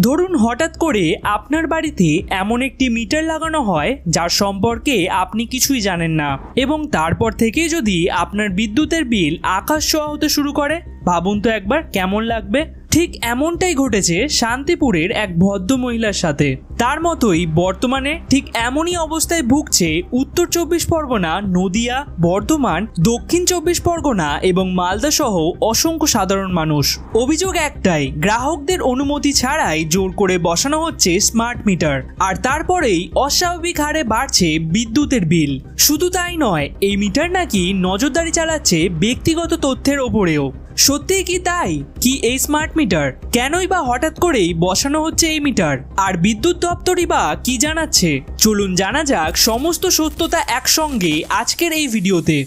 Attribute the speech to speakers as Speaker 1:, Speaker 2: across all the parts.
Speaker 1: ধরুন হঠাৎ করে আপনার বাড়িতে এমন একটি মিটার লাগানো হয় যার সম্পর্কে আপনি কিছুই জানেন না এবং তারপর থেকে যদি আপনার বিদ্যুতের বিল আকাশ ছোঁয়া হতে শুরু করে, ভাবুন তো একবার কেমন লাগবে। ঠিক এমনটাই ঘটেছে শান্তিপুরের এক ভদ্র মহিলার সাথে। তার মতোই বর্তমানে ঠিক এমনই অবস্থায় ভুগছে উত্তর চব্বিশ পরগনা, নদিয়া, বর্ধমান, দক্ষিণ চব্বিশ পরগনা এবং মালদা সহ অসংখ্য সাধারণ মানুষ। অভিযোগ একটাই, গ্রাহকদের অনুমতি ছাড়াই জোর করে বসানো হচ্ছে স্মার্ট মিটার। আর তারপরেই অস্বাভাবিক হারে বাড়ছে বিদ্যুতের বিল। শুধু তাই নয়, এই মিটার নাকি নজরদারি চালাচ্ছে ব্যক্তিগত তথ্যের ওপরেও। সত্যিই কি তাই? কি এই স্মার্ট মিটার কেনই বা হঠাৎ করেই বসানো হচ্ছে এই মিটার আর বিদ্যুৎ দপ্তরই বা কি জানাচ্ছে? চলুন জানা যাক সমস্ত সত্যতা একসঙ্গে আজকের এই ভিডিওতে।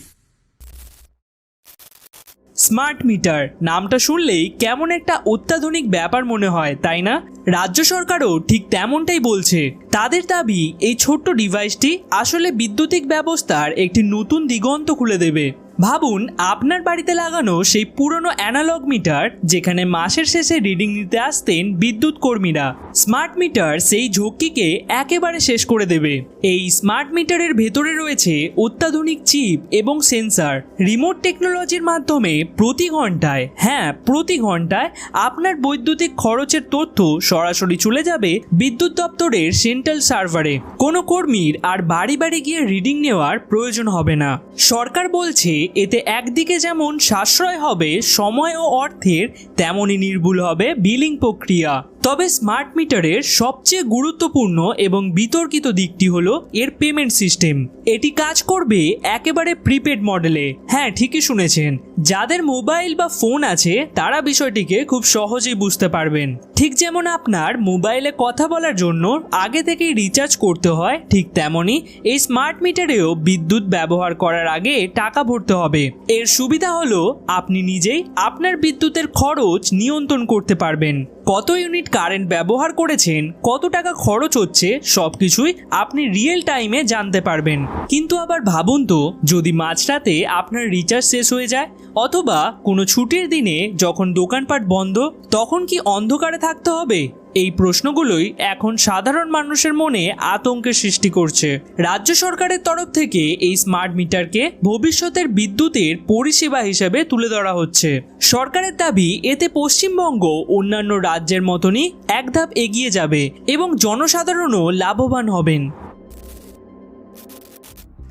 Speaker 1: স্মার্ট মিটার নামটা শুনলেই কেমন একটা অত্যাধুনিক ব্যাপার মনে হয়, তাই না? রাজ্য সরকারও ঠিক তেমনটাই বলছে। তাদের দাবি, এই ছোট্ট ডিভাইসটি আসলে বিদ্যুতিক ব্যবস্থার একটি নতুন দিগন্ত খুলে দেবে। ভাবুন, আপনার বাড়িতে লাগানো সেই পুরনো অ্যানালগ মিটার যেখানে মাসের শেষে রিডিং নিতে আসতেন বিদ্যুৎ কর্মীরা। স্মার্ট মিটার সেই ঝক্কিকে একেবারে শেষ করে দেবে। এই স্মার্ট মিটারের ভেতরে রয়েছে অত্যাধুনিক চিপ এবং সেন্সার। রিমোট টেকনোলজির মাধ্যমে প্রতি ঘন্টায় হ্যাঁ প্রতি ঘন্টায় আপনার বৈদ্যুতিক খরচের তথ্য সরাসরি চলে যাবে বিদ্যুৎ দপ্তরের সেন্ট্রাল সার্ভারে। কোনো কর্মীর আর বাড়ি বাড়ি গিয়ে রিডিং নেওয়ার প্রয়োজন হবে না। সরকার বলছে, এতে একদিকে যেমন সাশ্রয় হবে, সময় ও অর্থের, তেমনই নির্ভুল হবে বিলিং প্রক্রিয়া। তবে স্মার্ট মিটারের সবচেয়ে গুরুত্বপূর্ণ এবং বিতর্কিত দিকটি হলো এর পেমেন্ট সিস্টেম। এটি কাজ করবে একেবারে প্রিপেড মডেলে। হ্যাঁ ঠিকই শুনেছেন। যাদের মোবাইল বা ফোন আছে, তারা বিষয়টিকে খুব সহজেই বুঝতে পারবেন। ঠিক যেমন আপনার মোবাইলে কথা বলার জন্য আগে থেকেই রিচার্জ করতে হয়, ঠিক তেমনই এই স্মার্ট মিটারেও বিদ্যুৎ ব্যবহার করার আগে টাকা ভরতে হবে। এর সুবিধা হলো, আপনি নিজেই আপনার বিদ্যুতের খরচ নিয়ন্ত্রণ করতে পারবেন। কত ইউনিট কারেন্ট ব্যবহার করেছেন, কত টাকা খরচ হচ্ছে সব কিছুই আপনি রিয়েল টাইমে জানতে পারবেন। কিন্তু আবার ভাবুন তো, যদি মাঝরাতে আপনার রিচার্জ শেষ হয়ে যায়, অথবা কোনো ছুটির দিনে যখন দোকানপাট বন্ধ, তখন কি অন্ধকারে থাকতে হবে? এই প্রশ্নগুলোই এখন সাধারণ মানুষের মনে আতঙ্কের সৃষ্টি করছে। রাজ্য সরকারের তরফ থেকে এই স্মার্ট মিটারকে ভবিষ্যতের বিদ্যুতের পরিষেবা হিসেবে তুলে ধরা হচ্ছে। সরকারের দাবি, এতে পশ্চিমবঙ্গ অন্যান্য রাজ্যের মতনই এক ধাপ এগিয়ে যাবে এবং জনসাধারণও লাভবান হবেন।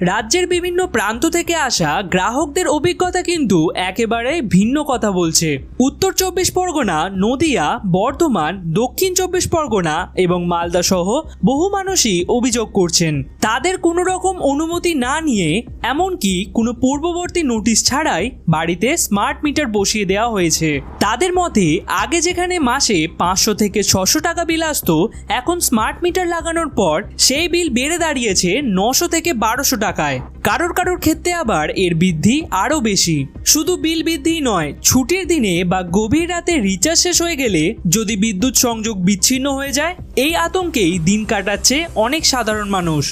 Speaker 1: রাজ্যের বিভিন্ন প্রান্ত থেকে আসা গ্রাহকদের অভিজ্ঞতা কিন্তু একেবারে ভিন্ন কথা বলছে। উত্তর চব্বিশ পরগনা, নদিয়া, বর্ধমান, দক্ষিণ চব্বিশ পরগনা এবং মালদা সহ বহু মানুষই অভিযোগ করছেন। তাদের কোনো রকম অনুমতি না নিয়ে এমনকি কোনো পূর্ববর্তী নোটিশ ছাড়াই বাড়িতে স্মার্ট মিটার বসিয়ে দেওয়া হয়েছে। তাদের মতে, আগে যেখানে মাসে পাঁচশো থেকে ছশো টাকা বিল আসতো, এখন স্মার্ট মিটার লাগানোর পর সেই বিল বেড়ে দাঁড়িয়েছে নশো থেকে বারোশো টাকায়। কারোর কারোর ক্ষেত্রে আবার এর বৃদ্ধি আরও বেশি। শুধু বিল বৃদ্ধি নয়, ছুটির দিনে বা গভীর রাতে রিচার্জ শেষ হয়ে গেলে যদি বিদ্যুৎ সংযোগ বিচ্ছিন্ন হয়ে যায়, এই আতঙ্কেই দিন কাটাচ্ছে অনেক সাধারণ মানুষ।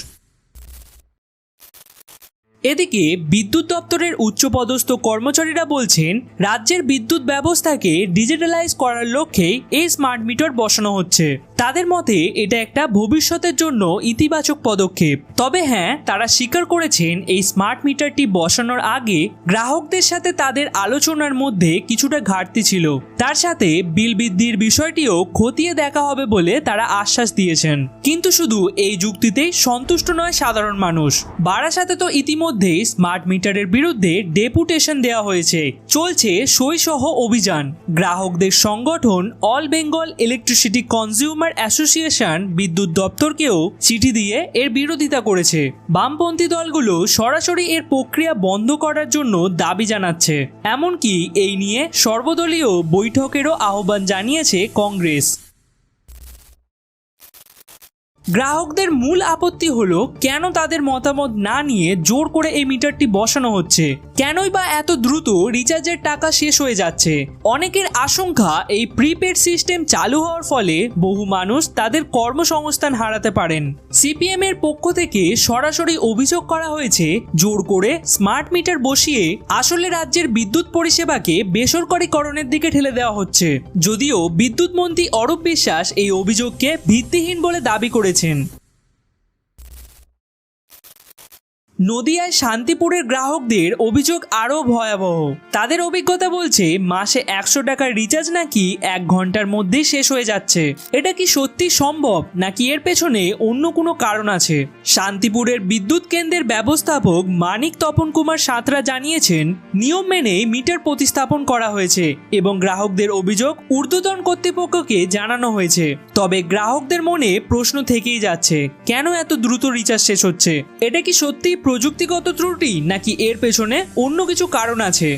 Speaker 1: এদিকে বিদ্যুৎ দপ্তরের উচ্চপদস্থ কর্মচারীরা বলছেন, রাজ্যের বিদ্যুৎ ব্যবস্থাকে ডিজিটালাইজ করার লক্ষ্যেই এই স্মার্ট মিটার বসানো হচ্ছে। তাদের মতে এটা একটা ভবিষ্যতের জন্য ইতিবাচক পদক্ষেপ। তবে হ্যাঁ তারা স্বীকার করেছেন এই স্মার্ট মিটারটি বসানোর আগে গ্রাহকদের সাথে তাদের আলোচনার মধ্যে কিছুটা ঘাটতি ছিল। তার সাথে বিল বৃদ্ধির বিষয়টিও খতিয়ে দেখা হবে বলে তারা আশ্বাস দিয়েছেন। কিন্তু শুধু এই যুক্তিতেই সন্তুষ্ট নয় সাধারণ মানুষ। বারাসাতে তো ইতিমধ্যেই স্মার্ট মিটারের বিরুদ্ধে ডেপুটেশন দেওয়া হয়েছে। চলছে সইসহ অভিযান। গ্রাহকদের সংগঠন all Bengal electricity consumer association বিদ্যুৎ দপ্তরকেও চিঠি দিয়ে এর বিরোধিতা করেছে। বামপন্থী দলগুলো সরাসরি এর প্রক্রিয়া বন্ধ করার জন্য দাবি জানাচ্ছে। এমনকি এই নিয়ে সর্বদলীয় বৈঠকেরও আহ্বান জানিয়েছে কংগ্রেস। গ্রাহকদের মূল আপত্তি হলো, কেন তাদের মতামত না নিয়ে জোর করে এই মিটারটি বসানো হচ্ছে? কেনই বা এত দ্রুত রিচার্জের টাকা শেষ হয়ে যাচ্ছে? অনেকের আশঙ্কা, এই প্রিপেড সিস্টেম চালু হওয়ার ফলে বহু মানুষ তাদের কর্মসংস্থান হারাতে পারেন। সিপিএম এর পক্ষ থেকে সরাসরি অভিযোগ করা হয়েছে, জোর করে স্মার্ট মিটার বসিয়ে আসলে রাজ্যের বিদ্যুৎ পরিষেবাকে বেসরকারীকরণের দিকে ঠেলে দেওয়া হচ্ছে। যদিও বিদ্যুৎ মন্ত্রী অরূপ বিশ্বাস এই অভিযোগকে ভিত্তিহীন বলে দাবি করেছেন নদিয়ায় শান্তিপুরের গ্রাহকদের অভিযোগ আরও ভয়াবহ। তাদের অভিজ্ঞতা বলছে, মাসে একশো টাকার রিচার্জ নাকি এক ঘণ্টার মধ্যেই শেষ হয়ে যাচ্ছে। এটা কি সত্যি সম্ভব, নাকি এর পেছনে অন্য কোনো কারণ আছে? শান্তিপুরের বিদ্যুৎ কেন্দ্রের ব্যবস্থাপক মানিক তপন কুমার সাঁতরা জানিয়েছেন, নিয়ম মেনে মিটার প্রতিস্থাপন করা হয়েছে এবং গ্রাহকদের অভিযোগ ঊর্ধ্বতন কর্তৃপক্ষকে জানানো হয়েছে। তবে গ্রাহকদের মনে প্রশ্ন থেকেই যাচ্ছে, কেন এত দ্রুত রিচার্জ শেষ হচ্ছে? এটা কি সত্যি প্রযুক্তিগত ত্রুটি নাকি এর পেছনে অন্য কিছু কারণ আছে?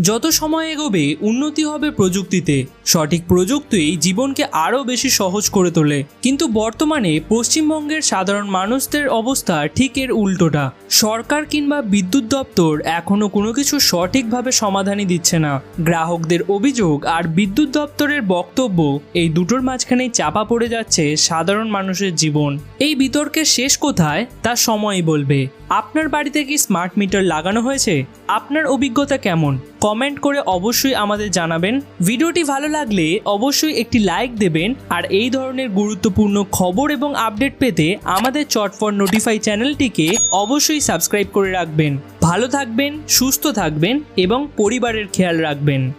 Speaker 1: যত সময় এগোবে, উন্নতি হবে প্রযুক্তিতে। সঠিক প্রযুক্তি জীবনকে আরও বেশি সহজ করে তোলে। কিন্তু বর্তমানে পশ্চিমবঙ্গের সাধারণ মানুষদের অবস্থা ঠিক এর উল্টোটা। সরকার কিংবা বিদ্যুৎ দপ্তর এখনও কোনো কিছু সঠিকভাবে সমাধানই দিচ্ছে না। গ্রাহকদের অভিযোগ আর বিদ্যুৎ দপ্তরের বক্তব্য এই দুটোর মাঝখানেই চাপা পড়ে যাচ্ছে সাধারণ মানুষের জীবন। এই বিতর্কের শেষ কোথায়? তা সময়ই বলবে। আপনার বাড়িতে কি স্মার্ট মিটার লাগানো হয়েছে? আপনার অভিজ্ঞতা কেমন? কমেন্ট করে অবশ্যই আমাদের জানাবেন। ভিডিওটি ভালো লাগলে অবশ্যই একটি লাইক দেবেন আর এই ধরনের গুরুত্বপূর্ণ খবর এবং আপডেট পেতে আমাদের চটফর নোটিফাই চ্যানেলটিকে অবশ্যই সাবস্ক্রাইব করে রাখবেন। ভালো থাকবেন, সুস্থ থাকবেন এবং পরিবারের খেয়াল রাখবেন।